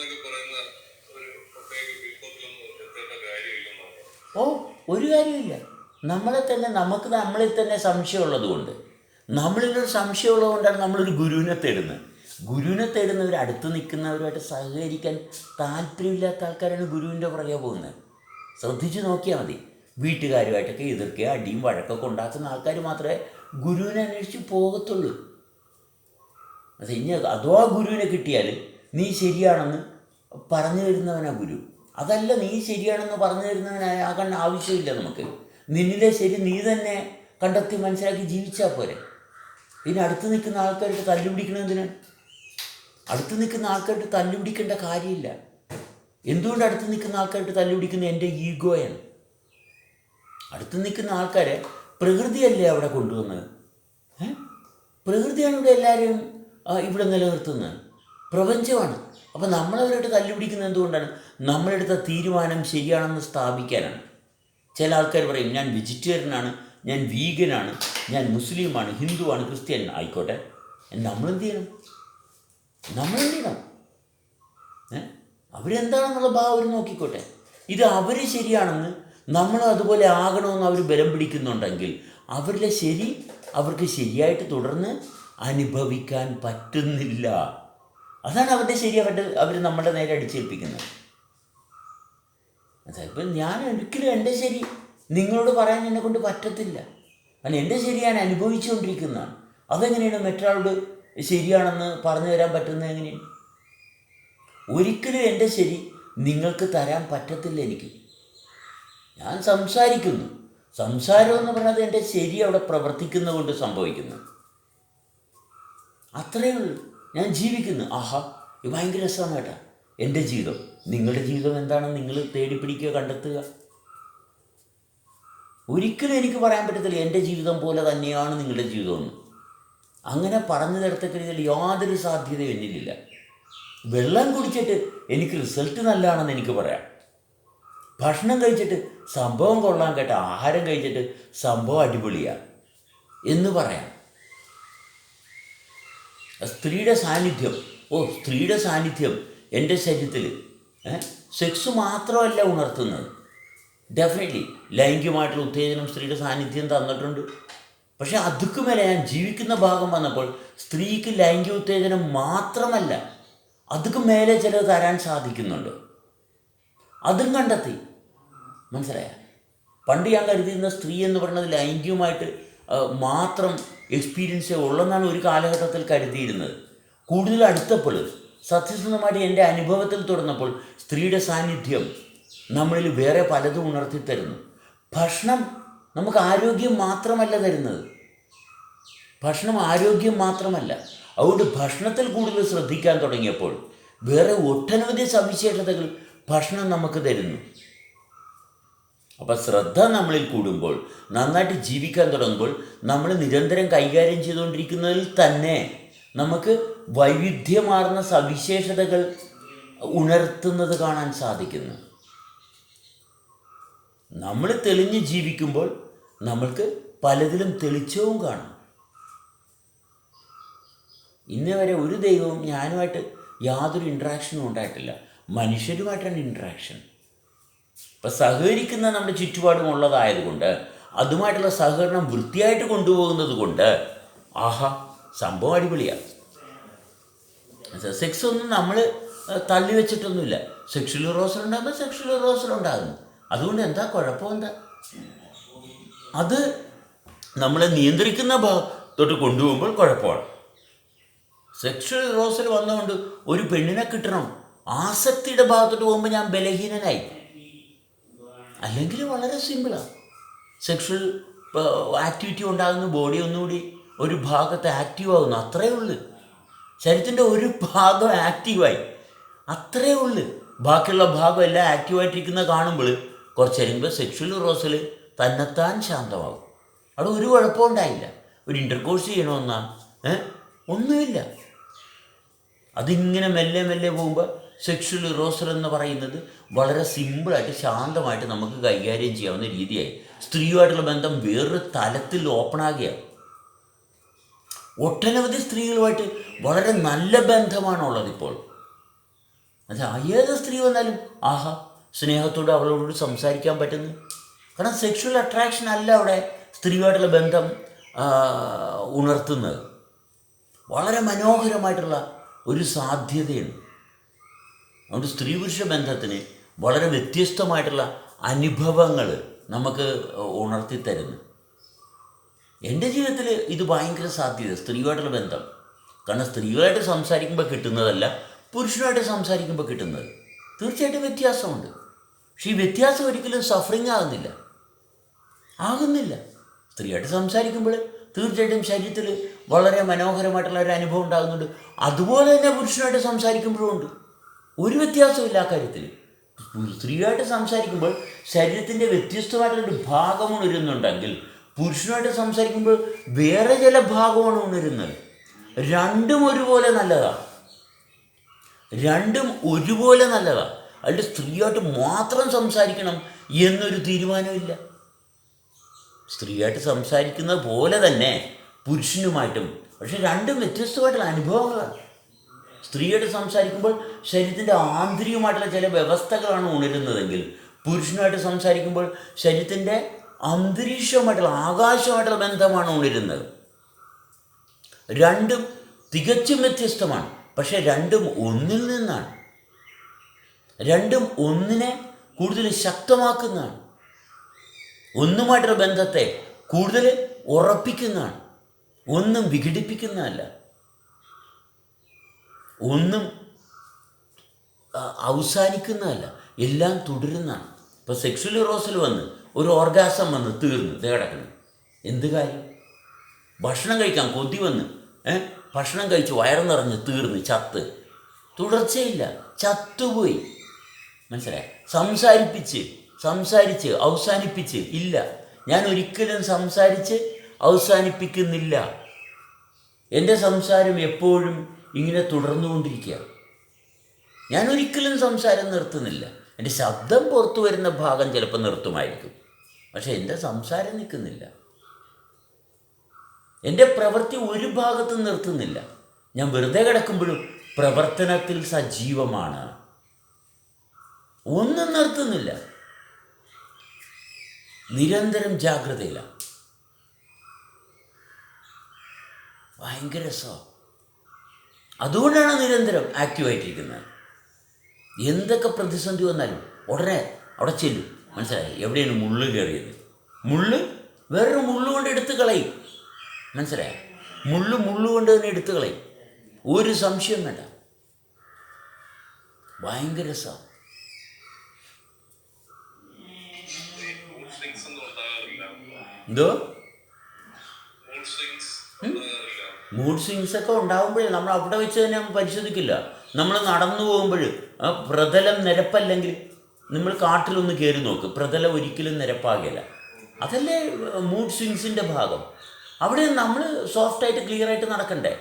പറയുന്ന ഒരു ഓ ഒരു കാര്യമില്ല നമ്മളെ തന്നെ നമുക്ക് നമ്മളിൽ തന്നെ സംശയമുള്ളത് കൊണ്ട്. നമ്മളിലൊരു സംശയമുള്ളത് കൊണ്ടാണ് നമ്മളൊരു ഗുരുവിനെ തേടുന്നത്. ഗുരുവിനെ തേടുന്നവർ അടുത്ത് നിൽക്കുന്നവരുമായിട്ട് സഹകരിക്കാൻ താല്പര്യമില്ലാത്ത ആൾക്കാരാണ് ഗുരുവിന്റെ പുറകെ പോകുന്നത്. ശ്രദ്ധിച്ചു നോക്കിയാൽ മതി. വീട്ടുകാരുമായിട്ടൊക്കെ എതിർക്കുക അടിയും വഴക്കൊക്കെ ഉണ്ടാക്കുന്ന ആൾക്കാർ മാത്രമേ ഗുരുവിനെ അന്വേഷിച്ച് പോകത്തുള്ളൂ. അത് ഇനി അഥവാ ഗുരുവിനെ കിട്ടിയാൽ നീ ശരിയാണെന്ന് പറഞ്ഞു തരുന്നവനാ ഗുരു. അതല്ല നീ ശരിയാണെന്ന് പറഞ്ഞു തരുന്നവനാകേണ്ട ആവശ്യമില്ല നമുക്ക്. നിന്നിലെ ശരി നീ തന്നെ കണ്ടെത്തി മനസ്സിലാക്കി ജീവിച്ചാൽ പോരെ. പിന്നെ അടുത്ത് നിൽക്കുന്ന ആൾക്കാർക്ക് തല്ലുപിടിക്കണതിന് അടുത്ത് നിൽക്കുന്ന ആൾക്കാർക്ക് തല്ലുപിടിക്കേണ്ട കാര്യമില്ല. എന്തുകൊണ്ട് അടുത്ത് നിൽക്കുന്ന ആൾക്കാർക്ക് തല്ലുപിടിക്കുന്ന എന്റെ ഈഗോയാണ്. അടുത്ത് നിൽക്കുന്ന ആൾക്കാരെ പ്രകൃതിയല്ലേ അവിടെ കൊണ്ടുവന്നത്? പ്രകൃതിയാണ് ഇവിടെ എല്ലാവരെയും ആ, ഇവിടെ നിലനിർത്തുന്നത്. പ്രപഞ്ചമാണ്. അപ്പം നമ്മളവരായിട്ട് കല്ലുപിടിക്കുന്നത് എന്തുകൊണ്ടാണ്? നമ്മളെടുത്ത തീരുമാനം ശരിയാണെന്ന് സ്ഥാപിക്കാനാണ്. ചില ആൾക്കാർ പറയും ഞാൻ വെജിറ്റേറിയനാണ് ഞാൻ വീഗനാണ് ഞാൻ മുസ്ലിമാണ് ഹിന്ദുവാണ് ക്രിസ്ത്യൻ ആയിക്കോട്ടെ. നമ്മളെന്ത് ചെയ്യണം? നമ്മളെന്ത് ചെയ്യണം? ഏ? അവരെന്താണെന്നുള്ള ഭാവം അവർ നോക്കിക്കോട്ടെ. ഇത് അവർ ശരിയാണെന്ന് നമ്മൾ അതുപോലെ ആകണമെന്ന് അവർ ബലം പിടിക്കുന്നുണ്ടെങ്കിൽ അവരിലെ ശരി അവർക്ക് ശരിയായിട്ട് തുടർന്ന് അനുഭവിക്കാൻ പറ്റുന്നില്ല. അതാണ് അവരുടെ ശരി അവരുടെ അവർ നമ്മുടെ നേരെ അടിച്ചേൽപ്പിക്കുന്നത് ഇപ്പം ഞാൻ ഒരിക്കലും എന്റെ ശരി നിങ്ങളോട് പറയാൻ എന്നെ കൊണ്ട് പറ്റത്തില്ല. കാരണം എന്റെ ശരി ഞാൻ അനുഭവിച്ചുകൊണ്ടിരിക്കുന്നതാണ്. അതെങ്ങനെയാണ് മറ്റൊരാളോട് ശരിയാണെന്ന് പറഞ്ഞു തരാൻ പറ്റുന്നത് എങ്ങനെയാണ്? ഒരിക്കലും എന്റെ ശരി നിങ്ങൾക്ക് തരാൻ പറ്റത്തില്ല എനിക്ക്. ഞാൻ സംസാരിക്കുന്നു. സംസാരം എന്ന് പറയുന്നത് എന്റെ ശരി അവിടെ പ്രവർത്തിക്കുന്ന കൊണ്ട് സംഭവിക്കുന്നു. അത്രയേ ഉള്ളൂ. ഞാൻ ജീവിക്കുന്നു. ആഹാ ഇത് ഭയങ്കര രസമാണ് കേട്ടോ. എന്റെ ജീവിതം. നിങ്ങളുടെ ജീവിതം എന്താണെന്ന് നിങ്ങൾ തേടിപ്പിടിക്കുക കണ്ടെത്തുക. ഒരിക്കലും എനിക്ക് പറയാൻ പറ്റത്തില്ല എന്റെ ജീവിതം പോലെ തന്നെയാണ് നിങ്ങളുടെ ജീവിതമെന്ന് അങ്ങനെ പറഞ്ഞു തരത്തക്കരുതിൽ യാതൊരു സാധ്യതയും എന്നിലില്ല. വെള്ളം കുടിച്ചിട്ട് എനിക്ക് റിസൾട്ട് നല്ലതാണെന്ന് എനിക്ക് പറയാം. ഭക്ഷണം കഴിച്ചിട്ട് സംഭവം കൊള്ളാൻ കേട്ട. ആഹാരം കഴിച്ചിട്ട് സംഭവം അടിപൊളിയാണ് എന്ന് പറയാം. സ്ത്രീയുടെ സാന്നിധ്യം. ഓ സ്ത്രീയുടെ സാന്നിധ്യം എന്റെ ശരീരത്തിൽ. സെക്സ് മാത്രമല്ല ഉണർത്തുന്നത്. ഡെഫിനറ്റ്ലി ലൈംഗികമായിട്ടുള്ള ഉത്തേജനം സ്ത്രീയുടെ സാന്നിധ്യം തന്നിട്ടുണ്ട്. പക്ഷേ അതുക്ക് മേലെ ഞാൻ ജീവിക്കുന്ന ഭാഗം വന്നപ്പോൾ സ്ത്രീക്ക് ലൈംഗിക ഉത്തേജനം മാത്രമല്ല അതുക്ക് മേലെ ചിലത് തരാൻ സാധിക്കുന്നുണ്ട്. അതും കണ്ടെത്തി. മനസ്സിലായ? പണ്ട് ഞാൻ കരുതിയിരുന്ന സ്ത്രീ എന്ന് പറയുന്നത് ലൈംഗികമായിട്ട് മാത്രം എക്സ്പീരിയൻസേ ഉള്ളെന്നാണ് ഒരു കാലഘട്ടത്തിൽ കരുതിയിരുന്നത്. കൂടുതൽ അടുത്തപ്പോൾ സത്യസന്ധമായിട്ട് എന്റെ അനുഭവത്തിൽ തുടർന്നപ്പോൾ സ്ത്രീയുടെ സാന്നിധ്യം നമ്മളിൽ വേറെ പലതും ഉണർത്തി തരുന്നു ഭക്ഷണം നമുക്ക് ആരോഗ്യം മാത്രമല്ല തരുന്നത്. ഭക്ഷണം ആരോഗ്യം മാത്രമല്ല. അതുകൊണ്ട് ഭക്ഷണത്തിൽ കൂടുതൽ ശ്രദ്ധിക്കാൻ തുടങ്ങിയപ്പോൾ വേറെ ഒട്ടനവധി സവിശേഷതകൾ ഭക്ഷണം നമുക്ക് തരുന്നു. അപ്പം ശ്രദ്ധ നമ്മളിൽ കൂടുമ്പോൾ നന്നായിട്ട് ജീവിക്കാൻ തുടങ്ങുമ്പോൾ നമ്മൾ നിരന്തരം കൈകാര്യം ചെയ്തുകൊണ്ടിരിക്കുന്നതിൽ തന്നെ നമുക്ക് വൈവിധ്യമാർന്ന സവിശേഷതകൾ ഉണർത്തുന്നത് കാണാൻ സാധിക്കുന്നു. നമ്മൾ തെളിഞ്ഞ് ജീവിക്കുമ്പോൾ നമ്മൾക്ക് പലതിലും തെളിച്ചവും കാണും. ഇന്നേ വരെ ഒരു ദൈവവും ഞാനുമായിട്ട് യാതൊരു ഇൻട്രാക്ഷനും ഉണ്ടായിട്ടില്ല. മനുഷ്യരുമായിട്ടാണ് ഇൻട്രാക്ഷൻ ഇപ്പം സഹകരിക്കുന്ന നമ്മുടെ ചുറ്റുപാടും ഉള്ളതായതുകൊണ്ട് അതുമായിട്ടുള്ള സഹകരണം വൃത്തിയായിട്ട് കൊണ്ടുപോകുന്നത് കൊണ്ട് ആഹാ സംഭവം അടിപൊളിയാണ് സെക്സ് ഒന്നും നമ്മൾ തള്ളി വെച്ചിട്ടൊന്നുമില്ല. സെക്ഷൽ റോസൽ ഉണ്ടാകുമ്പോൾ സെക്ഷൽ റോസൽ ഉണ്ടാകുന്നു. അതുകൊണ്ട് എന്താ കുഴപ്പം എന്താ? അത് നമ്മളെ നിയന്ത്രിക്കുന്ന ഭാഗത്തോട്ട് കൊണ്ടുപോകുമ്പോൾ കുഴപ്പമാണ്. സെക്ഷൽ റോസൽ വന്നുകൊണ്ട് ഒരു പെണ്ണിനെ കിട്ടണം. ആസക്തിയുടെ ഭാഗത്തോട്ട് പോകുമ്പോൾ ഞാൻ ബലഹീനനായി. അല്ലെങ്കിൽ വളരെ സിമ്പിളാണ് സെക്ഷൽ ആക്ടിവിറ്റി ഉണ്ടാകുന്ന ബോഡി ഒന്നുകൂടി ഒരു ഭാഗത്ത് ആക്റ്റീവ് ആകുന്നു അത്രയേ ഉള്ളൂ. ശരീരത്തിന്റെ ഒരു ഭാഗം ആക്റ്റീവായി അത്രയേ ഉള്ളൂ. ബാക്കിയുള്ള ഭാഗം എല്ലാം ആക്റ്റീവായിട്ടിരിക്കുന്ന കാണുമ്പോൾ കുറച്ച് കഴിയുമ്പോൾ സെക്ഷൽ റോസൽ തന്നെത്താൻ ശാന്തമാകും. അവിടെ ഒരു കുഴപ്പമുണ്ടായില്ല ഒരു ഇന്റർകോഴ്സ് ചെയ്യണമെന്നാണ് ഒന്നുമില്ല. അതിങ്ങനെ മെല്ലെ മെല്ലെ പോകുമ്പോൾ സെക്ഷൽ ഇറോസർ എന്ന് പറയുന്നത് വളരെ സിമ്പിളായിട്ട് ശാന്തമായിട്ട് നമുക്ക് കൈകാര്യം ചെയ്യാവുന്ന രീതിയായി. സ്ത്രീയുമായിട്ടുള്ള ബന്ധം വേറൊരു തലത്തിൽ ഓപ്പണാകുകയാണ് ഒട്ടനവധി സ്ത്രീകളുമായിട്ട് വളരെ നല്ല ബന്ധമാണുള്ളത് ഇപ്പോൾ. അത് ഏത് സ്ത്രീ വന്നാലും ആഹാ സ്നേഹത്തോട് അവളോട് സംസാരിക്കാൻ പറ്റുന്നു. കാരണം സെക്ഷൽ അട്രാക്ഷൻ അല്ല അവിടെ സ്ത്രീയുമായിട്ടുള്ള ബന്ധം ഉണർത്തുന്നത്. വളരെ മനോഹരമായിട്ടുള്ള ഒരു സാധ്യതയുണ്ട്. അതുകൊണ്ട് സ്ത്രീ പുരുഷ ബന്ധത്തിന് വളരെ വ്യത്യസ്തമായിട്ടുള്ള അനുഭവങ്ങൾ നമുക്ക് ഉണർത്തി തരുന്നു എന്റെ ജീവിതത്തിൽ ഇത് ഭയങ്കര സാധ്യത സ്ത്രീയുമായിട്ടുള്ള ബന്ധം. കാരണം സ്ത്രീകളായിട്ട് സംസാരിക്കുമ്പോൾ കിട്ടുന്നതല്ല പുരുഷനുമായിട്ട് സംസാരിക്കുമ്പോൾ കിട്ടുന്നത്. തീർച്ചയായിട്ടും വ്യത്യാസമുണ്ട്. പക്ഷേ ഈ വ്യത്യാസം ഒരിക്കലും സഫറിങ് ആകുന്നില്ല. ആകുന്നില്ല. സ്ത്രീയായിട്ട് സംസാരിക്കുമ്പോൾ തീർച്ചയായിട്ടും ശരീരത്തിൽ വളരെ മനോഹരമായിട്ടുള്ള ഒരു അനുഭവം ഉണ്ടാകുന്നുണ്ട്. അതുപോലെ തന്നെ പുരുഷനായിട്ട് സംസാരിക്കുമ്പോഴും ഉണ്ട്. ഒരു വ്യത്യാസമില്ല ആ കാര്യത്തിൽ. സ്ത്രീയായിട്ട് സംസാരിക്കുമ്പോൾ ശരീരത്തിന്റെ വ്യത്യസ്തമായിട്ടുള്ളൊരു ഭാഗം ഉണരുന്നുണ്ടെങ്കിൽ പുരുഷനായിട്ട് സംസാരിക്കുമ്പോൾ വേറെ ചില ഭാഗമാണ് ഉണരുന്നത്. രണ്ടും ഒരുപോലെ നല്ലതാണ് രണ്ടും ഒരുപോലെ നല്ലതാണ് അതിന്റെ സ്ത്രീയായിട്ട് മാത്രം സംസാരിക്കണം എന്നൊരു തീരുമാനമില്ല സ്ത്രീയായിട്ട് സംസാരിക്കുന്നത് പോലെ തന്നെ പുരുഷനുമായിട്ടും. പക്ഷെ രണ്ടും വ്യത്യസ്തമായിട്ടുള്ള അനുഭവങ്ങളാണ്. സ്ത്രീയായിട്ട് സംസാരിക്കുമ്പോൾ ശരീരത്തിന്റെ ആന്തരികമായിട്ടുള്ള ചില വ്യവസ്ഥകളാണ് ഉണരുന്നതെങ്കിൽ പുരുഷനുമായിട്ട് സംസാരിക്കുമ്പോൾ ശരീരത്തിന്റെ അന്തരീക്ഷമായിട്ടുള്ള ആകാശമായിട്ടുള്ള ബന്ധമാണ് ഉണരുന്നത്. രണ്ടും തികച്ചും വ്യത്യസ്തമാണ്. പക്ഷെ രണ്ടും ഒന്നിൽ നിന്നാണ്. രണ്ടും ഒന്നിനെ കൂടുതൽ ശക്തമാക്കുന്നതാണ്. ഒന്നുമായിട്ടുള്ള ബന്ധത്തെ കൂടുതൽ ഉറപ്പിക്കുന്നതാണ്. ഒന്നും വിഘടിപ്പിക്കുന്നതല്ല. ഒന്നും അവസാനിക്കുന്നതല്ല. എല്ലാം തുടരുന്നതാണ്. ഇപ്പോൾ സെക്സ്വൽ റോസിൽ വന്ന് ഒരു ഓർഗാസം വന്ന് തീർന്നു. ദേ കിടക്കുന്നു. എന്ത് കാര്യം? ഭക്ഷണം കഴിക്കാൻ കൊതി വന്ന് ഏഹ് ഭക്ഷണം കഴിച്ച് വയറ് നിറഞ്ഞ് തീർന്ന് ചത്ത്. തുടർച്ചയില്ല. ചത്തുപോയി. മനസ്സിലായി? സംസാരിപ്പിച്ച് സംസാരിച്ച് അവസാനിപ്പിച്ച് ഇല്ല. ഞാൻ ഒരിക്കലും സംസാരിച്ച് അവസാനിപ്പിക്കുന്നില്ല. എന്റെ സംസാരം എപ്പോഴും ഇങ്ങനെ തുടർന്നുകൊണ്ടിരിക്കുക ഞാൻ ഒരിക്കലും സംസാരം നിർത്തുന്നില്ല. എന്റെ ശബ്ദം പുറത്തു വരുന്ന ഭാഗം ചിലപ്പോൾ നിർത്തുമായിരിക്കും. പക്ഷേ എന്റെ സംസാരം നിൽക്കുന്നില്ല. എന്റെ പ്രവൃത്തി ഒരു ഭാഗത്തും നിർത്തുന്നില്ല. ഞാൻ വെറുതെ കിടക്കുമ്പോഴും പ്രവർത്തനത്തിൽ സജീവമാണ്. ഒന്നും നിർത്തുന്നില്ല. നിരന്തരം ജാഗ്രതയിലാണ്. ഭയങ്കര രസമാണ് അതുകൊണ്ടാണ് നിരന്തരം ആക്റ്റീവായിട്ടിരിക്കുന്നത് എന്തൊക്കെ പ്രതിസന്ധി വന്നാലും ഉടനെ അവിടെ ചെല്ലും. മനസ്സിലായി? എവിടെയാണ് മുള്ള് കയറിയത്? മുള്ള് വേറൊരു മുള്ള് കൊണ്ട് എടുത്ത് കളയും. മനസ്സിലായി? മുള്ള് മുള്ള് കൊണ്ട് തന്നെ എടുത്ത് കളയും. ഒരു സംശയം വേണ്ട. ഭയങ്കര രസമാണ് എന്തോ? മൂഡ് സ്വിങ്സ് ഒക്കെ ഉണ്ടാകുമ്പോഴേ നമ്മൾ അവിടെ വെച്ച് തന്നെ പരിശോധിക്കില്ല. നമ്മൾ നടന്നു പോകുമ്പോൾ ആ പ്രതലം നിരപ്പല്ലെങ്കിൽ നമ്മൾ കാട്ടിലൊന്ന് കയറി നോക്ക്. പ്രതലം ഒരിക്കലും നിരപ്പാകില്ല അതല്ലേ മൂഡ് സ്വിങ്സിന്റെ ഭാഗം. അവിടെ നമ്മൾ സോഫ്റ്റായിട്ട് ക്ലിയർ ആയിട്ട് നടക്കണ്ടേ?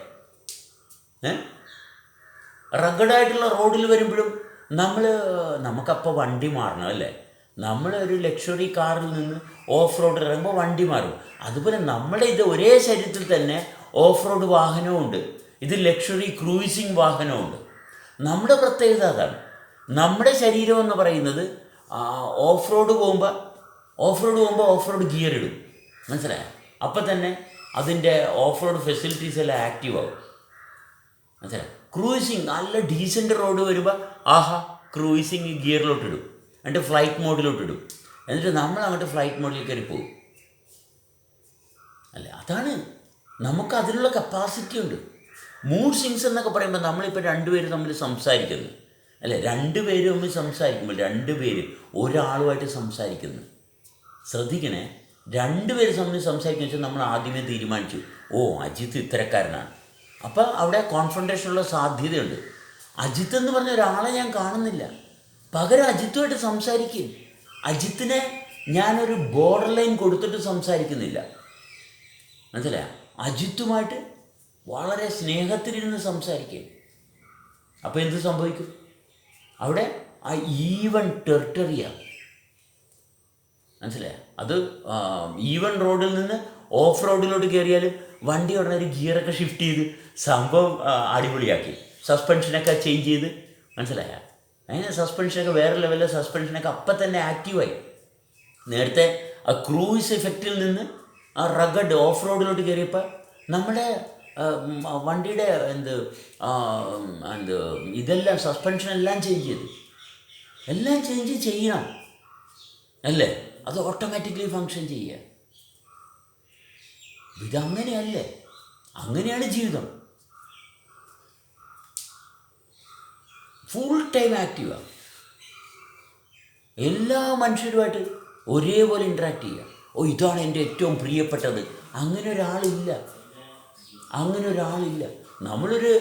ഏ? റഗഡായിട്ടുള്ള റോഡിൽ വരുമ്പോഴും നമ്മൾ നമുക്കപ്പോൾ വണ്ടി മാറണം അല്ലേ? നമ്മൾ ഒരു ലക്ഷറി കാറിൽ നിന്ന് ഓഫ് റോഡ് ഇറങ്ങുമ്പോൾ വണ്ടി മാറും. അതുപോലെ നമ്മുടെ ഇത് ഒരേ ശരീരത്തിൽ തന്നെ ഓഫ് റോഡ് വാഹനമുണ്ട് ഇത് ലക്ഷറി ക്രൂയിസിങ് വാഹനമുണ്ട് നമ്മുടെ പ്രത്യേകത അതാണ്. നമ്മുടെ ശരീരം എന്ന് പറയുന്നത് ഓഫ് റോഡ് പോകുമ്പോൾ ഓഫ് റോഡ് പോകുമ്പോൾ ഓഫ് റോഡ് ഗിയർ ഇടും. മനസ്സിലായോ? അപ്പം തന്നെ അതിന്റെ ഓഫ് റോഡ് ഫെസിലിറ്റീസ് എല്ലാം ആക്റ്റീവ് ആവും. മനസ്സിലായി? ക്രൂയിസിങ് നല്ല ഡീസന്റ് റോഡ് വരുമ്പോൾ ആഹാ ക്രൂയിസിങ് ഗിയറിലോട്ട് ഇടും. എന്നിട്ട് ഫ്ലൈറ്റ് മോഡിലോട്ട് ഇടും. എന്നിട്ട് നമ്മൾ അങ്ങോട്ട് ഫ്ലൈറ്റ് മോഡിൽ കയറി പോകും. അല്ല അതാണ് നമുക്ക് അതിനുള്ള കപ്പാസിറ്റി ഉണ്ട്. മൂഡ് സിങ്സ് എന്നൊക്കെ പറയുമ്പോൾ നമ്മളിപ്പോൾ രണ്ടുപേരും തമ്മിൽ സംസാരിക്കുന്നു. അല്ലേ രണ്ടുപേരും തമ്മിൽ സംസാരിക്കുമ്പോൾ രണ്ടുപേരും ഒരാളുമായിട്ട് സംസാരിക്കുന്നു. ശ്രദ്ധിക്കണേ രണ്ടുപേരും തമ്മിൽ സംസാരിക്കുന്ന വെച്ചാൽ നമ്മൾ ആദ്യമേ തീരുമാനിച്ചു ഓ അജിത്ത് ഇത്തരക്കാരനാണ്. അപ്പോൾ അവിടെ കോൺഫ്രണ്ടേഷനുള്ള സാധ്യതയുണ്ട്. അജിത്ത് എന്ന് പറഞ്ഞ ഒരാളെ ഞാൻ കാണുന്നില്ല. പകരം അജിത്തുമായിട്ട് സംസാരിക്കും. അജിത്തിനെ ഞാനൊരു ബോർഡർ ലൈൻ കൊടുത്തിട്ട് സംസാരിക്കുന്നില്ല. മനസ്സിലായ? അജിത്തുമായിട്ട് വളരെ സ്നേഹത്തിലിരുന്ന് സംസാരിക്കുക. അപ്പോൾ എന്ത് സംഭവിക്കും? അവിടെ ആ ഈവൻ ടെറിട്ടറിയാണ് മനസ്സിലായ? അത് ഈവൻ റോഡിൽ നിന്ന് ഓഫ് റോഡിലോട്ട് കയറിയാലും വണ്ടി ഉടനെ ഒരു ഗിയറൊക്കെ ഷിഫ്റ്റ് ചെയ്ത് സംഭവം അടിപൊളിയാക്കി. സസ്പെൻഷനൊക്കെ ചേഞ്ച് ചെയ്ത്. മനസ്സിലായ? അങ്ങനെ സസ്പെൻഷനൊക്കെ വേറെ ലെവലിലെ സസ്പെൻഷനൊക്കെ അപ്പം തന്നെ ആക്റ്റീവായി നേരത്തെ ആ ക്രൂയിസ് എഫക്റ്റിൽ നിന്ന് ആ റഗഡ് ഓഫ് റോഡിലോട്ട് കയറിയപ്പോൾ നമ്മുടെ വണ്ടിയുടെ എന്ത് എന്ത് ഇതെല്ലാം സസ്പെൻഷൻ എല്ലാം ചേഞ്ച് ചെയ്തു. എല്ലാം ചേഞ്ച് ചെയ്യണം. അല്ലേ? അത് ഓട്ടോമാറ്റിക്കലി ഫങ്ഷൻ ചെയ്യുക. ഇതങ്ങനെയല്ലേ അങ്ങനെയാണ് ജീവിതം. ഫുൾ ടൈം ആക്റ്റീവാണ് എല്ലാ മനുഷ്യരുമായിട്ട് ഒരേപോലെ ഇൻട്രാക്ട് ചെയ്യുക. ഓ ഇതാണ് എന്റെ ഏറ്റവും പ്രിയപ്പെട്ടത്. അങ്ങനെ ഒരാളില്ല അങ്ങനെ ഒരാളില്ല നമ്മളൊരു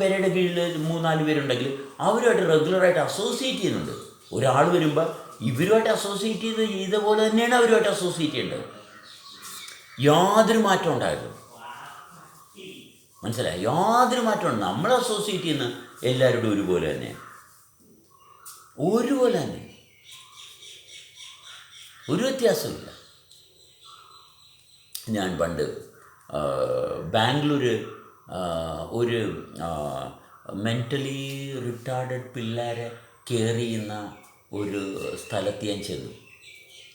പെരയുടെ കീഴിൽ മൂന്നാൽ പേരുണ്ടെങ്കിൽ അവരുമായിട്ട് റെഗുലറായിട്ട് അസോസിയേറ്റ് ചെയ്യുന്നുണ്ട്. ഒരാൾ വരുമ്പോൾ ഇവരുമായിട്ട് അസോസിയേറ്റ് ചെയ്ത് ചെയ്ത പോലെ തന്നെയാണ് അവരുമായിട്ട് അസോസിയേറ്റ് ചെയ്യേണ്ടത്. യാതൊരു മാറ്റം ഉണ്ടായിരുന്നു മനസ്സിലായി? യാതൊരു മാറ്റവും നമ്മൾ അസോസിയേറ്റ് ചെയ്യുന്ന എല്ലാവരോടും ഒരുപോലെ തന്നെ. ഒരുപോലെ തന്നെ. ഒരു വ്യത്യാസമില്ല ഞാൻ പണ്ട് ബാംഗ്ലൂർ ഒരു മെന്റലി റിട്ടാർഡഡ് പിള്ളേരെ കെയർ ചെയ്യുന്ന ഒരു സ്ഥലത്ത് ഞാൻ ചെന്നു.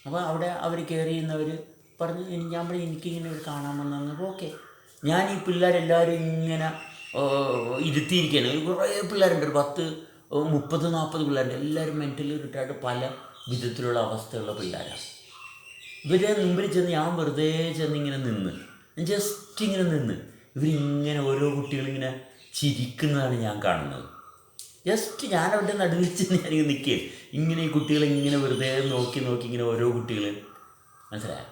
അപ്പോൾ അവിടെ അവർ കെയർ ചെയ്യുന്നവർ പറഞ്ഞു "എനി- ഞാൻ പറഞ്ഞു എനിക്കിങ്ങനെ ഒരു കാണാൻ വന്നപ്പോൾ ഓക്കെ ഞാൻ ഈ പിള്ളേരെല്ലാവരും ഇങ്ങനെ ഇരുത്തിയിരിക്കുകയാണ് ഒരു കുറേ പിള്ളേരുണ്ട് ഒരു പത്ത് മുപ്പത് നാൽപ്പത് പിള്ളേരുണ്ട്. എല്ലാവരും മെന്റലി റിട്ടയർഡ് പല വിധത്തിലുള്ള അവസ്ഥയുള്ള പിള്ളേരാണ്. ഇവരെ മുമ്പിൽ ചെന്ന് ഞാൻ വെറുതെ ചെന്ന് ഇങ്ങനെ നിന്ന്. ജസ്റ്റ് ഇങ്ങനെ നിന്ന്. ഇവരിങ്ങനെ ഓരോ കുട്ടികളിങ്ങനെ ചിരിക്കുന്നതാണ് ഞാൻ കാണുന്നത്. ജസ്റ്റ് ഞാൻ അവിടെ നടുവിൽ ചെന്ന് ഞാനിങ്ങനെ നിൽക്കുകയും. ഇങ്ങനെ ഈ കുട്ടികളെ ഇങ്ങനെ വെറുതെ നോക്കി നോക്കി ഇങ്ങനെ ഓരോ കുട്ടികൾ. മനസ്സിലായോ?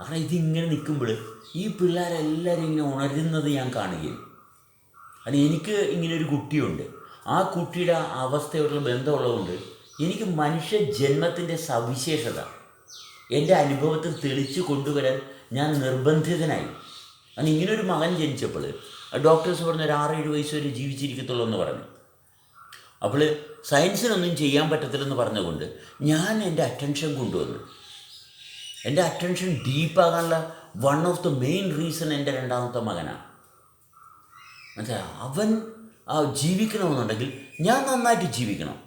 കാരണം ഇതിങ്ങനെ നിൽക്കുമ്പോൾ ഈ പിള്ളേരെല്ലാവരും ഇങ്ങനെ ഉണരുന്നത് ഞാൻ കാണുകയും അത് എനിക്ക് ഇങ്ങനെ ഒരു കുട്ടിയുണ്ട്. ആ കുട്ടിയുടെ അവസ്ഥയോടുള്ള ബന്ധമുള്ളതുകൊണ്ട് എനിക്ക് മനുഷ്യ ജന്മത്തിന്റെ സവിശേഷത എന്റെ അനുഭവത്തിൽ തെളിച്ചു കൊണ്ടുവരാൻ ഞാൻ നിർബന്ധിതനായി. കാരണം ഇങ്ങനൊരു മകൻ ജനിച്ചപ്പോൾ ഡോക്ടേഴ്സ് പറഞ്ഞ ഒരു ആറേഴ് വയസ്സ് വരെ ജീവിച്ചിരിക്കത്തുള്ളൂ എന്ന് പറഞ്ഞു. അപ്പോൾ സയൻസിനൊന്നും ചെയ്യാൻ പറ്റത്തില്ലെന്ന് പറഞ്ഞുകൊണ്ട് ഞാൻ എന്റെ അറ്റൻഷൻ കൊണ്ടുവന്നു. എന്റെ attention ഡീപ്പാകാനുള്ള one of the main reason എന്റെ രണ്ടാമത്തെ മകനാണ് അവൻ ആ ജീവിക്കണമെന്നുണ്ടെങ്കിൽ ഞാൻ നന്നായിട്ട് ജീവിക്കണം.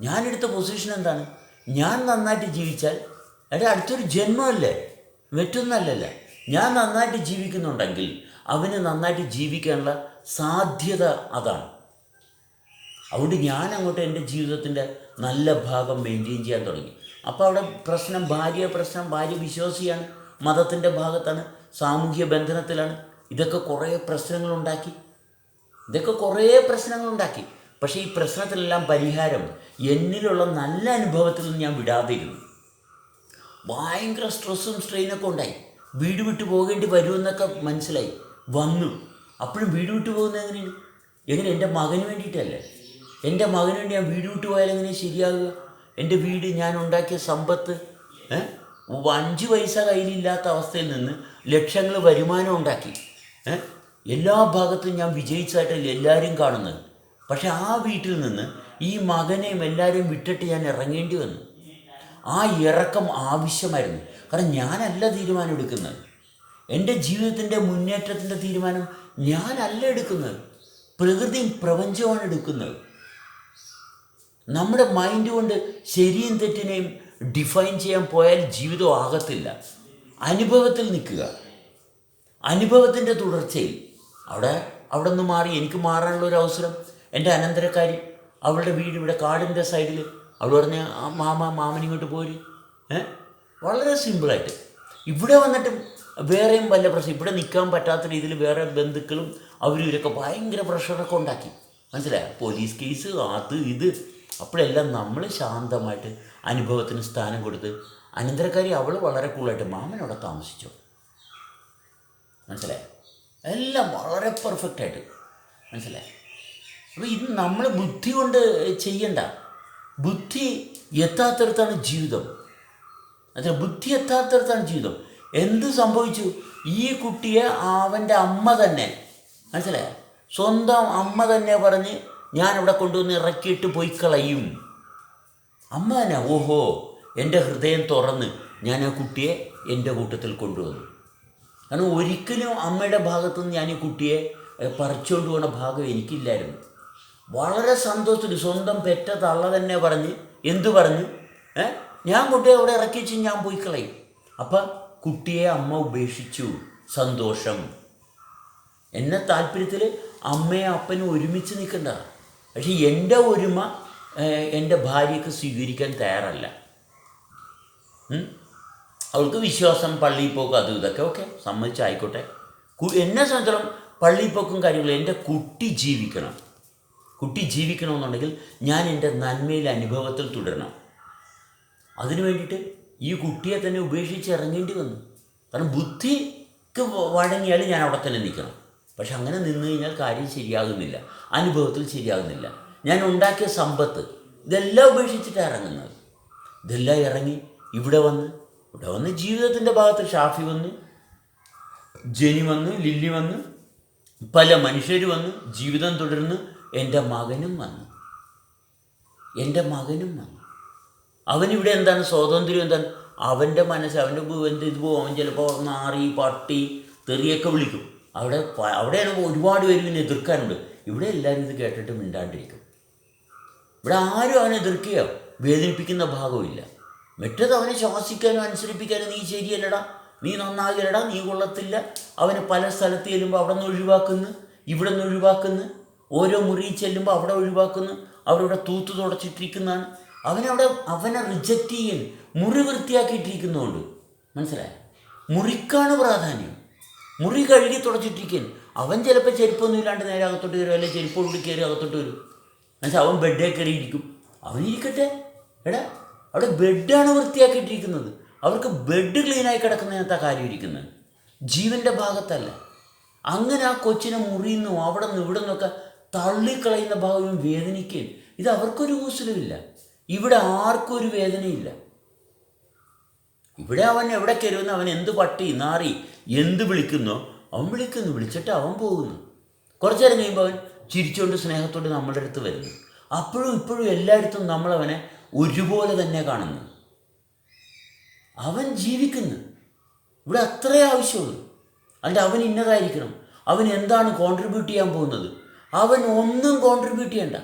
ഞാനെടുത്ത പൊസിഷൻ എന്താണ്? ഞാൻ നന്നായിട്ട് ജീവിച്ചാൽ എടാ അടുത്തൊരു ജന്മമല്ലേ? മറ്റൊന്നല്ലല്ലേ? ഞാൻ നന്നായിട്ട് ജീവിക്കുന്നുണ്ടെങ്കിൽ അവന് നന്നായിട്ട് ജീവിക്കാനുള്ള സാധ്യത അതാണ്. അതുകൊണ്ട് ഞാൻ അങ്ങോട്ട് എന്റെ ജീവിതത്തിന്റെ നല്ല ഭാഗം മെയിന്റെയിൻ ചെയ്യാൻ തുടങ്ങി. അപ്പോൾ അവിടെ പ്രശ്നം ഭാര്യ പ്രശ്നം ഭാര്യ വിശ്വാസിയാണ് മതത്തിന്റെ ഭാഗത്താണ് സാമൂഹ്യ ബന്ധനത്തിലാണ്. ഇതൊക്കെ കുറേ പ്രശ്നങ്ങളുണ്ടാക്കി. ഇതൊക്കെ കുറേ പ്രശ്നങ്ങളുണ്ടാക്കി. പക്ഷേ ഈ പ്രശ്നത്തിലെല്ലാം പരിഹാരം എന്നിലുള്ള നല്ല അനുഭവത്തിൽ നിന്ന് ഞാൻ വിടാതിരുന്നു. ഭയങ്കര സ്ട്രെസ്സും സ്ട്രെയിനൊക്കെ ഉണ്ടായി. വീട് വിട്ടു പോകേണ്ടി വരുമെന്നൊക്കെ മനസ്സിലായി. വന്നു. അപ്പോഴും വീട് വിട്ടു പോകുന്നത് എങ്ങനെയാണ്? എങ്ങനെ? എന്റെ മകന് വേണ്ടിയിട്ടല്ലേ? എന്റെ മകന് വേണ്ടി ഞാൻ വീട് വിട്ടു പോയാൽ എങ്ങനെ ശരിയാകുക എന്റെ വീട് ഞാൻ ഉണ്ടാക്കിയ സമ്പത്ത് അഞ്ച് പൈസ കയ്യിലില്ലാത്ത അവസ്ഥയിൽ നിന്ന് ലക്ഷങ്ങൾ വരുമാനം ഉണ്ടാക്കി. എല്ലാ ഭാഗത്തും ഞാൻ വിജയിച്ചതായിട്ടല്ല എല്ലാവരും കാണുന്നത്? പക്ഷെ ആ വീട്ടിൽ നിന്ന് ഈ മകനെയും എല്ലാവരെയും വിട്ടിട്ട് ഞാൻ ഇറങ്ങേണ്ടി വന്നു. ആ ഇറക്കം ആവശ്യമായിരുന്നു. കാരണം ഞാനല്ല തീരുമാനം എടുക്കുന്നത്. എന്റെ ജീവിതത്തിന്റെ മുന്നേറ്റത്തിന്റെ തീരുമാനം ഞാനല്ല എടുക്കുന്നത്. പ്രകൃതിയും പ്രപഞ്ചമാണ് എടുക്കുന്നത്. നമ്മുടെ മൈൻഡ് കൊണ്ട് ശരിയും തെറ്റിനെയും ഡിഫൈൻ ചെയ്യാൻ പോയാൽ ജീവിതം ആകത്തില്ല. അനുഭവത്തിൽ നിൽക്കുക. അനുഭവത്തിന്റെ തുടർച്ചയിൽ. അവിടെ അവിടെ നിന്ന് മാറി എനിക്ക് മാറാനുള്ള ഒരു അവസരം എന്റെ അനന്തരക്കാരി അവളുടെ വീട് ഇവിടെ കാടിന്റെ സൈഡിൽ അവൾ പറഞ്ഞ "ആ മാമ മാമൻ ഇങ്ങോട്ട് പോര്. ഏ? വളരെ സിമ്പിളായിട്ട്. ഇവിടെ വന്നിട്ടും വേറെയും വല്ല പ്രശ്നം ഇവിടെ നിൽക്കാൻ പറ്റാത്ത രീതിയിൽ വേറെ ബന്ധുക്കളും അവരും ഇവരൊക്കെ ഭയങ്കര പ്രഷറൊക്കെ ഉണ്ടാക്കി. മനസ്സിലായോ? പോലീസ് കേസ് അത് ഇത്. അപ്പോഴെല്ലാം നമ്മൾ ശാന്തമായിട്ട് അനുഭവത്തിന് സ്ഥാനം കൊടുത്ത് അനന്തരക്കാരി അവൾ വളരെ കൂളായിട്ട് മാമനവിടെ താമസിച്ചു. മനസ്സിലായോ? എല്ലാം വളരെ പെർഫെക്റ്റായിട്ട് മനസ്സിലായോ? അപ്പോൾ ഇത് നമ്മൾ ബുദ്ധി കൊണ്ട് ചെയ്യണ്ട. ബുദ്ധി എത്താത്തടത്താണ് ജീവിതം. അതിന് ബുദ്ധി എത്താത്തടത്താണ് ജീവിതം. എന്ത് സംഭവിച്ചു? ഈ കുട്ടിയെ അവന്റെ അമ്മ തന്നെ മനസ്സിലായ? സ്വന്തം അമ്മ തന്നെ പറഞ്ഞ് ഞാൻ ഇവിടെ കൊണ്ടുവന്ന് ഇറക്കിയിട്ട് പോയി കളയും. അമ്മ തന്നെ ഓഹോ എന്റെ ഹൃദയം തുറന്ന് ഞാൻ ആ കുട്ടിയെ എന്റെ കൂട്ടത്തിൽ കൊണ്ടുവന്നു. കാരണം ഒരിക്കലും അമ്മയുടെ ഭാഗത്തുനിന്ന് ഞാൻ ഈ കുട്ടിയെ പറിച്ചുകൊണ്ട് പോകുന്ന ഭാഗം എനിക്കില്ലായിരുന്നു. വളരെ സന്തോഷത്തിൽ സ്വന്തം പെറ്റ തള്ള തന്നെ പറഞ്ഞ് എന്തു പറഞ്ഞു? ഞാൻ കുട്ടിയെ അവിടെ ഇറക്കി വെച്ച് ഞാൻ പോയി കളയും. അപ്പം കുട്ടിയെ അമ്മ ഉപേക്ഷിച്ചു. സന്തോഷം. എന്നെ താല്പര്യത്തിൽ അമ്മയും അപ്പനും ഒരുമിച്ച് നിൽക്കണ്ട. പക്ഷെ എന്റെ ഒരുമ എന്റെ ഭാര്യയ്ക്ക് സ്വീകരിക്കാൻ തയ്യാറല്ല. അവൾക്ക് വിശ്വാസം പള്ളിയിൽ പോക്കും അതും ഇതൊക്കെ ഓക്കെ സമ്മതിച്ചായിക്കോട്ടെ. എന്നെ സംബന്ധിച്ചിടത്തോളം പള്ളിയിൽ പോക്കും കാര്യങ്ങളും എന്റെ കുട്ടി ജീവിക്കണം. കുട്ടി ജീവിക്കണമെന്നുണ്ടെങ്കിൽ ഞാൻ എന്റെ നന്മയിൽ അനുഭവത്തിൽ തുടരണം. അതിനു വേണ്ടിയിട്ട് ഈ കുട്ടിയെ തന്നെ ഉപേക്ഷിച്ച് ഇറങ്ങേണ്ടി വന്നു. കാരണം ബുദ്ധിക്ക് വഴങ്ങിയാൽ ഞാൻ അവിടെ തന്നെ നിൽക്കണം. പക്ഷെ അങ്ങനെ നിന്ന് കഴിഞ്ഞാൽ കാര്യം ശരിയാകുന്നില്ല. അനുഭവത്തിൽ ശരിയാകുന്നില്ല. ഞാൻ ഉണ്ടാക്കിയ സമ്പത്ത് ഇതെല്ലാം ഉപേക്ഷിച്ചിട്ടാണ് ഇറങ്ങുന്നത്. ഇതെല്ലാം ഇറങ്ങി ഇവിടെ വന്ന് ഇവിടെ വന്ന് ജീവിതത്തിന്റെ ഭാഗത്ത് ഷാഫി വന്ന് ജനി വന്ന് ലില്ലി വന്ന് പല മനുഷ്യർ വന്ന് ജീവിതം തുടർന്ന് എന്റെ മകനും വന്നു. എന്റെ മകനും വന്നു. അവനിവിടെ എന്താണ്? സ്വാതന്ത്ര്യം എന്താണ്? അവന്റെ മനസ്സ് അവന്റെ എന്ത്? ഇത് പോകും അവൻ ചിലപ്പോൾ നാറി പട്ടി തെറിയൊക്കെ വിളിക്കും. അവിടെ അവിടെയാണ് ഒരുപാട് പേര് ഇതിനെ എതിർക്കാനുണ്ട് ഇവിടെ എല്ലാവരും ഇത് കേട്ടിട്ട് മിണ്ടാണ്ടിരിക്കും. ഇവിടെ ആരും അവനെ എതിർക്കുകയോ വേദനിപ്പിക്കുന്ന ഭാഗമില്ല മറ്റേത് അവനെ ശ്വാസിക്കാനും അനുസരിപ്പിക്കാനും നീ ശരിയല്ലടാ നീ നന്നാകില്ലടാ നീ കൊള്ളത്തില്ല. അവനെ പല സ്ഥലത്ത് ചെല്ലുമ്പോൾ അവിടെ നിന്ന് ഒഴിവാക്കുന്നു ഇവിടെ നിന്ന് ഒഴിവാക്കുന്നു. ഓരോ മുറിയിൽ ചെല്ലുമ്പോൾ അവിടെ ഒഴിവാക്കുന്നു അവരവിടെ തൂത്ത് തുടച്ചിട്ടിരിക്കുന്നതാണ്. അവനവിടെ അവനെ റിജക്റ്റ് ചെയ്യും മുറി വൃത്തിയാക്കിയിട്ടിരിക്കുന്നതുകൊണ്ട്. മനസ്സിലായോ? മുറിക്കാണ് പ്രാധാന്യം. മുറി കഴുകി തുടച്ചിട്ടിരിക്കാൻ. അവൻ ചിലപ്പോൾ ചെരുപ്പൊന്നും ഇല്ലാണ്ട് നേരെ അകത്തോട്ട് കയറും അല്ലെങ്കിൽ ചെരുപ്പോട് കയറി അകത്തോട്ട് വരും. എന്നുവെച്ചാൽ അവൻ ബെഡേ കയറിയിരിക്കും. അവനിരിക്കട്ടെ എടാ അവിടെ ബെഡാണ് വൃത്തിയാക്കിയിട്ടിരിക്കുന്നത്. അവർക്ക് ബെഡ് ക്ലീനായി കിടക്കുന്നതിനകത്താ കാര്യം ഇരിക്കുന്നത്. ജീവന്റെ ഭാഗത്തല്ല. അങ്ങനെ ആ കൊച്ചിനെ മുറിയുന്നു അവിടെ നിന്ന് ഇവിടെ നിന്നൊക്കെ തള്ളിക്കളയുന്ന ഭാഗം വേദനിക്കുകയും ഇത് അവർക്കൊരു കൂസലുമില്ല ഇവിടെ ആർക്കും ഒരു വേദനയില്ല. ഇവിടെ അവൻ എവിടെ കയറുന്നു അവൻ എന്ത് പട്ടി നാറി എന്ത് വിളിക്കുന്നോ അവൻ വിളിക്കുന്നു. വിളിച്ചിട്ട് അവൻ പോകുന്നു. കുറച്ചു നേരം കഴിയുമ്പോൾ അവൻ ചിരിച്ചുകൊണ്ട് സ്നേഹത്തോട് നമ്മളുടെ അടുത്ത് വരുന്നു. അപ്പോഴും ഇപ്പോഴും എല്ലായിടത്തും നമ്മളവനെ ഒരുപോലെ തന്നെ കാണുന്നു. അവൻ ജീവിക്കുന്നു. ഇവിടെ അത്രേ ആവശ്യമുള്ളൂ. അല്ല അവൻ ഇന്നതായിരിക്കണം. അവൻ എന്താണ് കോൺട്രിബ്യൂട്ട് ചെയ്യാൻ പോകുന്നത്? അവൻ ഒന്നും കോൺട്രിബ്യൂട്ട് ചെയ്യണ്ട.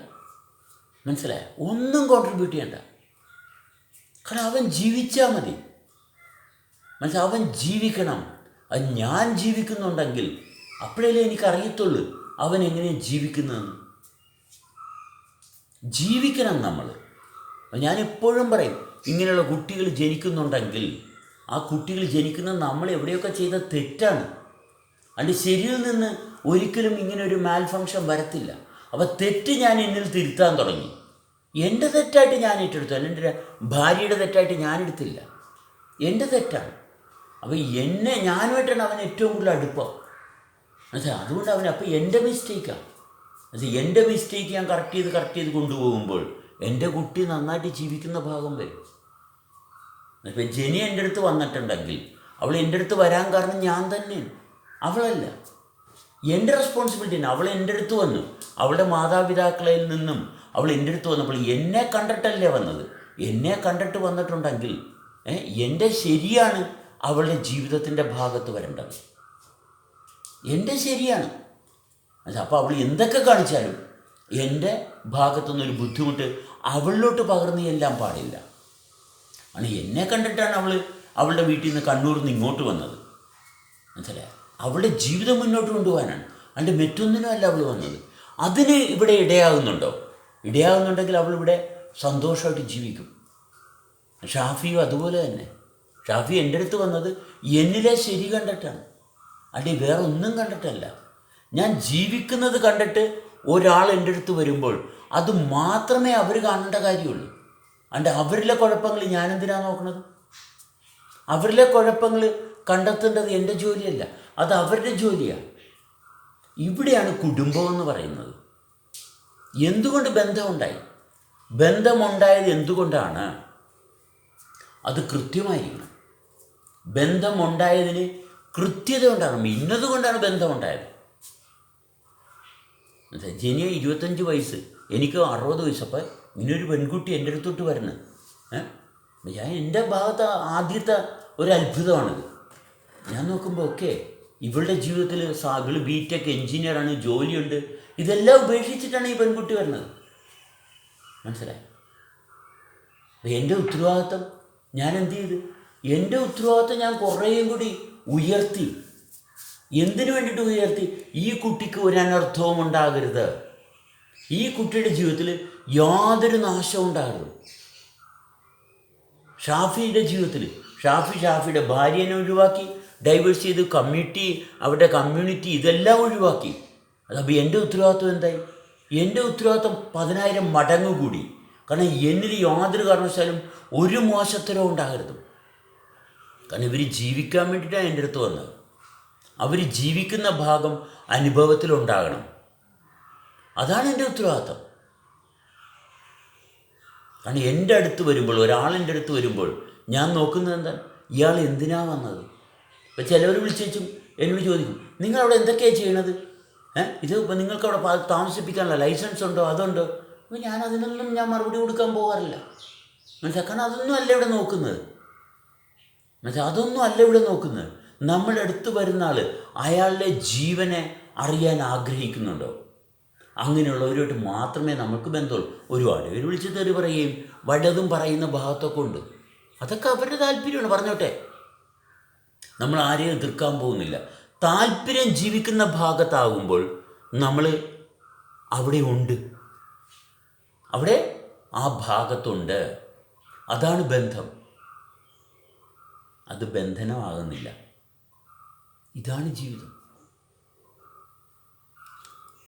മനസ്സിലായോ? ഒന്നും കോൺട്രിബ്യൂട്ട് ചെയ്യണ്ട. കാരണം അവൻ ജീവിച്ചാൽ മതി. മനസ്സിലായി? അവൻ ജീവിക്കണം. അത് ഞാൻ ജീവിക്കുന്നുണ്ടെങ്കിൽ അപ്പോഴല്ലേ എനിക്കറിയത്തുള്ളൂ അവൻ എങ്ങനെയാണ് ജീവിക്കുന്നതെന്ന്. ജീവിക്കണം നമ്മൾ. ഞാൻ എപ്പോഴും പറയും ഇങ്ങനെയുള്ള കുട്ടികൾ ജനിക്കുന്നുണ്ടെങ്കിൽ ആ കുട്ടികൾ ജനിക്കുന്നത് നമ്മൾ എവിടെയൊക്കെ ചെയ്ത തെറ്റാണ്. അതിന്റെ ശരിയിൽ നിന്ന് ഒരിക്കലും ഇങ്ങനെ ഒരു മാൽ ഫങ്ഷൻ വരത്തില്ല. അപ്പോൾ തെറ്റ് ഞാൻ എന്നിൽ തിരുത്താൻ തുടങ്ങി. എന്റെ തെറ്റായിട്ട് ഞാൻ ഏറ്റെടുത്തു. എന്റെ ഭാര്യയുടെ തെറ്റായിട്ട് ഞാൻ എടുത്തില്ല. എന്റെ തെറ്റാണ്. അപ്പോൾ എന്നെ ഞാനുമായിട്ടാണ് അവൻ ഏറ്റവും കൂടുതൽ അടുപ്പം. അതെ അതുകൊണ്ട് അവൻ അപ്പോൾ എന്റെ മിസ്റ്റേക്കാണ് അത് എന്റെ മിസ്റ്റേക്ക് ഞാൻ കറക്റ്റ് ചെയ്ത് കറക്റ്റ് ചെയ്ത് കൊണ്ടുപോകുമ്പോൾ എന്റെ കുട്ടി നന്നായിട്ട് ജീവിക്കുന്ന ഭാഗം വരും. ഇപ്പം ജനി എന്റെ അടുത്ത് വന്നിട്ടുണ്ടെങ്കിൽ അവൾ എന്റെ അടുത്ത് വരാൻ കാരണം ഞാൻ തന്നെയാണ്. അവളല്ല. എന്റെ റെസ്പോൺസിബിലിറ്റിയാണ് അവൾ എന്റെ അടുത്ത് വന്നു. അവളുടെ മാതാപിതാക്കളിൽ നിന്നും അവൾ എന്റെ അടുത്ത് വന്നപ്പോൾ എന്നെ കണ്ടിട്ടല്ലേ വന്നത്. എന്നെ കണ്ടിട്ട് വന്നിട്ടുണ്ടെങ്കിൽ എന്റെ ശരിയാണ് അവളുടെ ജീവിതത്തിന്റെ ഭാഗത്ത് വരേണ്ടത്. എന്റെ ശരിയാണ്. അപ്പോൾ അവൾ എന്തൊക്കെ കാണിച്ചാലും എന്റെ ഭാഗത്തുനിന്നൊരു ബുദ്ധിമുട്ട് അവളിലോട്ട് പകർന്നു എല്ലാം പാടില്ല. ആണ് എന്നെ കണ്ടിട്ടാണ് അവൾ അവളുടെ വീട്ടിൽ നിന്ന് കണ്ണൂരിൽ നിന്ന് ഇങ്ങോട്ട് വന്നത്. മനസ്സിലായോ? അവളുടെ ജീവിതം മുന്നോട്ട് കൊണ്ടുപോകാനാണ്. അല്ല അവൾ വന്നത്. അതിന് ഇവിടെ ഇടയാകുന്നുണ്ടോ? ഇടയാകുന്നുണ്ടെങ്കിൽ ഇവിടെ സന്തോഷമായിട്ട് ജീവിക്കും. ഷാഫിയും അതുപോലെ തന്നെ. ഷാഫി എന്റെ അടുത്ത് വന്നത് എന്നിലെ ശരി കണ്ടിട്ടാണ്. അല്ലെങ്കിൽ വേറെ ഒന്നും കണ്ടിട്ടല്ല. ഞാൻ ജീവിക്കുന്നത് കണ്ടിട്ട് ഒരാൾ എന്റെ അടുത്ത് വരുമ്പോൾ അത് മാത്രമേ അവർ കാണേണ്ട കാര്യമുള്ളൂ. അണ്ട് അവരിലെ കുഴപ്പങ്ങൾ ഞാനെന്തിനാണ് നോക്കുന്നത് അവരിലെ കുഴപ്പങ്ങൾ കണ്ടെത്തേണ്ടത് എന്റെ ജോലിയല്ല. അത് അവരുടെ ജോലിയാണ്. ഇവിടെയാണ് കുടുംബം എന്ന് പറയുന്നത്. എന്തുകൊണ്ട് ബന്ധമുണ്ടായി? ബന്ധമുണ്ടായത് എന്തുകൊണ്ടാണ്? അത് കൃത്യമായിരിക്കണം. ബന്ധമുണ്ടായതിന് കൃത്യത ഉണ്ടാകണം ഇന്നതുകൊണ്ടാണ് ബന്ധമുണ്ടായത്. മനസ്സിലായോ? ജനിയ ഇരുപത്തഞ്ച് വയസ്സ് എനിക്ക് അറുപത് വയസ്സപ്പോൾ ഇങ്ങനൊരു പെൺകുട്ടി എന്റെ അടുത്തോട്ട് വരുന്നത് ഞാൻ എന്റെ ഭാഗത്ത് ആദ്യത്തെ ഒരു അത്ഭുതമാണിത്. ഞാൻ നോക്കുമ്പോൾ ഓക്കെ ഇവളുടെ ജീവിതത്തിൽ സാ ഇവൾ ബി ടെക് എൻജിനീയറാണ് ജോലിയുണ്ട്. ഇതെല്ലാം ഉപേക്ഷിച്ചിട്ടാണ് ഈ പെൺകുട്ടി വരുന്നത്. മനസ്സിലായി? എന്റെ ഉത്തരവാദിത്തം ഞാൻ എന്ത് ചെയ്തു? എന്റെ ഉത്തരവാദിത്തം ഞാൻ കുറേയും കൂടി ഉയർത്തി. എന്തിനു വേണ്ടിയിട്ട് ഉയർത്തി? ഈ കുട്ടിക്ക് ഒരു അനർത്ഥവും ഉണ്ടാകരുത്. ഈ കുട്ടിയുടെ ജീവിതത്തിൽ യാതൊരു നാശവും ഉണ്ടാകരുത്. ഷാഫിയുടെ ജീവിതത്തിൽ ഷാഫി ഷാഫിയുടെ ഭാര്യനെ ഒഴിവാക്കി ഡൈവേഴ്സ് ചെയ്ത് കമ്മ്യൂണിറ്റി അവരുടെ കമ്മ്യൂണിറ്റി ഇതെല്ലാം ഒഴിവാക്കി. അതപ്പോൾ എന്റെ ഉത്തരവാദിത്വം എന്തായി? എന്റെ ഉത്തരവാദിത്വം പതിനായിരം മടങ്ങ് കൂടി. കാരണം എന്നിൽ യാതൊരു കാരണവശാലും ഒരു മോശത്തരവും ഉണ്ടാകരുത്. കാരണം ഇവർ ജീവിക്കാൻ വേണ്ടിയിട്ടാണ് എന്റെ അടുത്ത് വന്നത്. അവർ ജീവിക്കുന്ന ഭാഗം അനുഭവത്തിലുണ്ടാകണം അതാണ് എന്റെ ഉത്തരവാദിത്തം കാരണം എന്റെ അടുത്ത് വരുമ്പോൾ ഒരാളെന്റെ അടുത്ത് വരുമ്പോൾ ഞാൻ നോക്കുന്നത് എന്താ ഇയാൾ എന്തിനാ വന്നത്? ഇപ്പം ചിലവർ വിളിച്ചേച്ചും എന്നോട് ചോദിക്കും നിങ്ങൾ അവിടെ എന്തൊക്കെയാണ് ചെയ്യണത്? ഏഹ് ഇത് നിങ്ങൾക്ക് അവിടെ താമസിപ്പിക്കാനുള്ള ലൈസൻസ് ഉണ്ടോ? അതുണ്ടോ? അപ്പോൾ ഞാൻ അതിനൊന്നും ഞാൻ മറുപടി കൊടുക്കാൻ പോകാറില്ല. മനസ്സിലായി കാരണം അതൊന്നും അല്ല ഇവിടെ നോക്കുന്നത്. മനസ്സിലായി അതൊന്നും അല്ല ഇവിടെ നോക്കുന്നത്. നമ്മുടെ അടുത്ത് വരുന്ന ആൾ അയാളുടെ ജീവനെ അറിയാൻ ആഗ്രഹിക്കുന്നുണ്ടോ? അങ്ങനെയുള്ളവരുമായിട്ട് മാത്രമേ നമുക്ക് ബന്ധമുള്ളൂ. ഒരുപാട് പേര് വിളിച്ച് തെറി പറയുകയും വടതും പറയുന്ന ഭാഗത്തൊക്കെ ഉണ്ട്. അതൊക്കെ അവരുടെ താല്പര്യമാണ്. പറഞ്ഞോട്ടെ. നമ്മൾ ആരെയും എതിർക്കാൻ പോകുന്നില്ല. താല്പര്യം ജീവിക്കുന്ന ഭാഗത്താകുമ്പോൾ നമ്മൾ അവിടെ ഉണ്ട്. അവിടെ ആ ഭാഗത്തുണ്ട്. അതാണ് ബന്ധം. അത് ബന്ധനമാകുന്നില്ല. ഇതാണ് ജീവിതം.